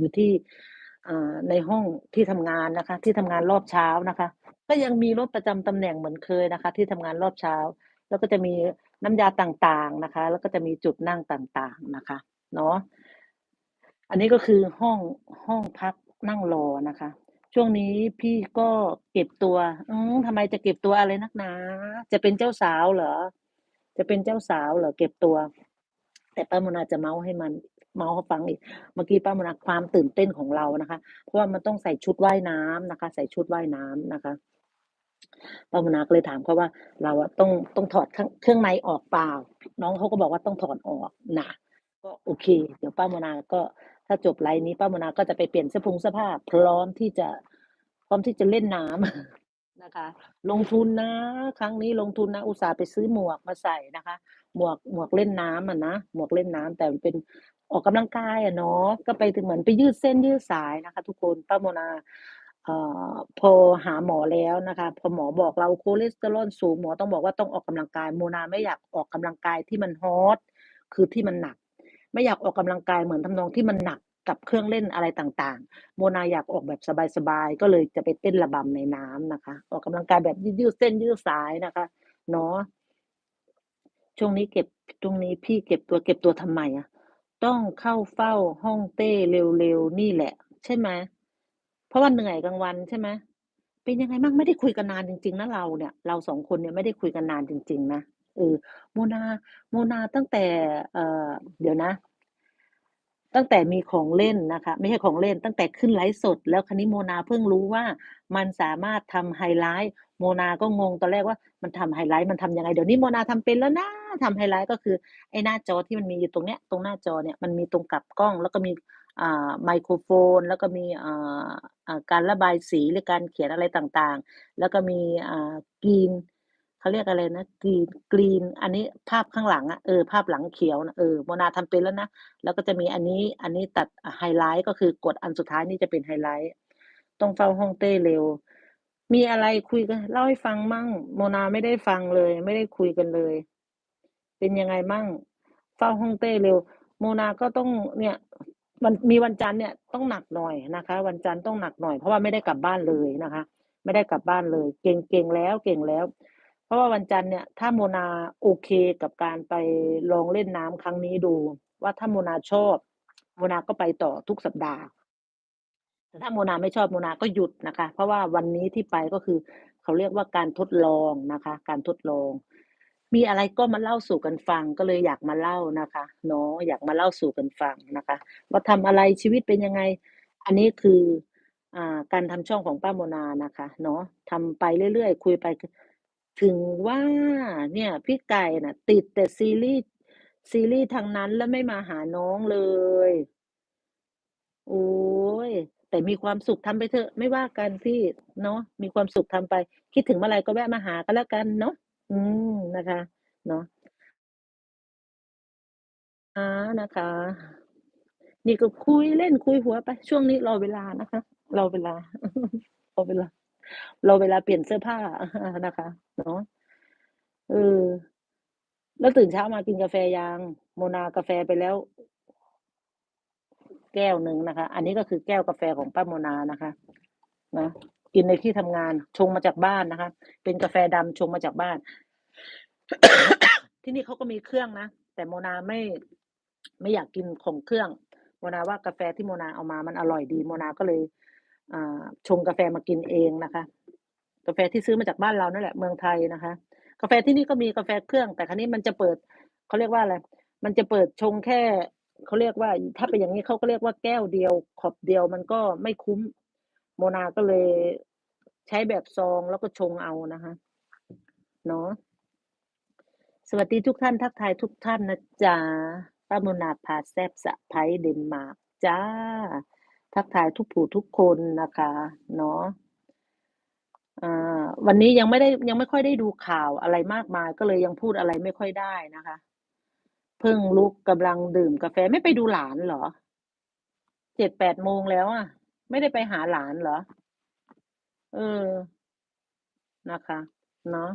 อยู่ที่ในห้องที่ทำงานนะคะ ที่ทำงานรอบเช้านะคะ ก็ยังมีรถประจำตำแหน่งเหมือนเคยนะคะ ที่ทำงานรอบเช้า แล้วก็จะมีน้ำยาต่างๆนะคะ แล้วก็จะมีจุดนั่งต่างๆนะคะเนาะอันนี้ก็คือห้องห้องพักนั่งรอนะคะ ช่วงนี้พี่ก็เก็บตัว อืมทำไมจะเก็บตัวอะไรนักหนา จะเป็นเจ้าสาวเหรอ จะเป็นเจ้าสาวเหรอเก็บตัว แต่ป้ามนาจะเมาส์ให้มัน เมาส์ฟังอีกเมื่อกี้ป้ามนาความตื่นเต้นของเรานะคะ เพราะว่ามันต้องใส่ชุดว่ายน้ำนะคะ ใส่ชุดว่ายน้ำนะคะป้ามนาก็เลยถามเขาว่า เราอะต้องต้องถอดเครื่องในออกเปล่า น้องเขาก็บอกว่าต้องถอดออกนะก็โอเค เดี๋ยวป้ามนาก็ถ้าจบไลน์นี้ป้ามนาก็จะไปเปลี่ยนเสื้อผงเสื้อผ้าพร้อมที่จะพร้อมที่จะเล่นน้ำนะคะ ลงทุนนะ ครั้งนี้ลงทุนนะ อุตส่าห์ไปซื้อหมวกมาใส่นะคะ หมวกหมวกเล่นน้ำอะนะหมวกเล่นน้ำแต่มันเป็น ออกกำลังกายอะเนาะก็ไปถึงเหมือนไปยืดเส้นยืดสายนะคะ ทุกคนป้าโมนาเอ่อพอหาหมอแล้วนะคะ พอหมอบอกเราคอเลสเตอรอลสูงหมอต้องบอกว่าต้องออกกำลังกายโมนาไม่อยากออกกำลังกายที่มันฮอตคือที่มันหนัก ไม่อยากออกกำลังกายเหมือนทำนองที่มันหนักกับเครื่องเล่นอะไรต่างๆ โมนาอยากออกแบบสบายๆก็เลยจะไปเต้นระบำในน้ำนะคะ ออกกำลังกายแบบยืดเส้นยืดสายนะคะเนาะช่วงนี้เก็บช่วงนี้พี่เก็บตัวเก็บตัวทำไมอะ ต้องเข้าเฝ้าห้องเต้เร็วๆนี่แหละ ใช่ไหมเพราะว่าเหนื่อยกลางวันใช่ไหมเป็นยังไงบ้างไม่ได้คุยกันนานจริง ๆนะเราเนี่ย เราสองคนเนี่ยไม่ได้คุยกันนานจริง ๆ นะเออโมนาโมนาตั้งแต่ เออเดี๋ยวนะ ตั้งแต่มีของเล่นนะคะ ไม่ใช่ของเล่นตั้งแต่ขึ้นไลฟ์สด แล้วคราวนี้โมนาเพิ่งรู้ว่ามันสามารถทำไฮไลต์โมนาก็งงตอนแรกว่ามันทำไฮไลต์มันทำยังไงเดี๋ยวนี้โมนาทำเป็นแล้วนะทำไฮไลต์ก็คือไอ้หน้าจอที่มันมีอยู่ตรงเนี้ยตรงหน้าจอเนี่ยมันมีตรงกลับกล้อง แล้วก็มีอ่าไมโครโฟน แล้วก็มีอ่าการระบายสีหรือการเขียนอะไรต่างๆ แล้วก็มีอ่ากรีน เขาเรียกอะไรนะกรีนกรีน อันนี้ภาพข้างหลังอะเออภาพหลังเขียวนะเออโมนาทำเป็นแล้วนะ แล้วก็จะมีอันนี้อันนี้ตัดไฮไลต์ก็คือกดอันสุดท้ายนี่จะเป็นไฮไลต์ต้องเฝ้าห้องเต้เร็ว มีอะไรคุยกันเล่าให้ฟังมั่ง โมนาไม่ได้ฟังเลย ไม่ได้คุยกันเลย เป็นยังไงมั่ง เฝ้าห้องเต้เร็ว โมนาก็ต้องเนี่ยวันมีวันจันทร์เนี่ยต้องหนักหน่อยนะคะ วันจันทร์ต้องหนักหน่อยเพราะว่าไม่ได้กลับบ้านเลยนะคะ ไม่ได้กลับบ้านเลย เก่งเก่งแล้วเก่งแล้ว ราะว่าวันจันทร์เนี่ยถ้าโมนาโอเคกับการไปลองเล่นน้ำครั้งนี้ดู ว่าถ้าโมนาชอบ โมนาก็ไปต่อทุกสัปดาห์ แต่ถ้าโมนาไม่ชอบโมนาก็หยุดนะคะ เพราะว่าวันนี้ที่ไปก็คือ เขาเรียกว่าการทดลองนะคะ การทดลอง มีอะไรก็มาเล่าสู่กันฟังก็เลยอยากมาเล่านะคะเนาะอยากมาเล่าสู่กันฟังนะคะ ว่าทำอะไรชีวิตเป็นยังไง อันนี้คืออ่าการทำช่องของป้าโมนานะคะ เนาะทำไปเรื่อยๆคุยไป ถึงว่าเนี่ยพี่ไก่น่ะ ติดแต่ซีรีส์ซีรีส์ทั้งนั้นแล้วไม่มาหาน้องเลย โอ๊ยแต่มีความสุขทำไปเถอะ ไม่ว่ากันพี่เนาะมีความสุขทำไป คิดถึงเมื่อไรก็แวะมาหาก็แล้วกันเนาะอืมนะคะ เนาะอ่านะคะ นี่ก็คุยเล่นคุยหัวไป ช่วงนี้รอเวลานะคะ รอเวลารอเวลา เรอเวลาเปลี่ยนเสื้อผ้านะคะ เนาะเออแล้วตื่นเช้ามากินกาแฟยัง?โมนากาแฟไปแล้ว แก้วหนึ่งนะคะ อันนี้ก็คือแก้วกาแฟของป้าโมนานะคะนะกินในที่ทำงานชงมาจากบ้านนะคะ เป็นกาแฟดำชงมาจากบ้าน ที่นี่เขาก็มีเครื่องนะแต่โมนาไม่ไม่อยากกินของเครื่องโมนาว่ากาแฟที่โมนาเอามามันอร่อยดีโมนาก็เลย ชงกาแฟมากินเองนะคะ กาแฟที่ซื้อมาจากบ้านเรานั่นแหละเมืองไทยนะคะ กาแฟที่นี่ก็มีกาแฟเครื่อง แต่คราวนี้มันจะเปิดเขาเรียกว่าอะไรมันจะเปิดชงแค่เขาเรียกว่า ถ้าเป็นอย่างงี้เขาก็เรียกว่าแก้วเดียวขวดเดียวมันก็ไม่คุ้มโมนาก็เลยใช้แบบซองแล้วก็ชงเอานะคะเนาะสวัสดีทุกท่านทักทายทุกท่านนะจ๊ะป้าโมนาพาแซบสะใภ้เดนมาร์กจ้ะ ทักทายทุกผู้ทุกคนนะคะเนาะวันนี้ยังไม่ได้ยังไม่ค่อยได้ดูข่าวอะไรมากมาย ก็เลยยังพูดอะไรไม่ค่อยได้นะคะ เพิ่งลุกกำลังดื่มกาแฟไม่ไปดูหลานเหรอ?7-8โมงแล้วอะ ไม่ได้ไปหาหลานเหรอ?เออนะคะ เนาะ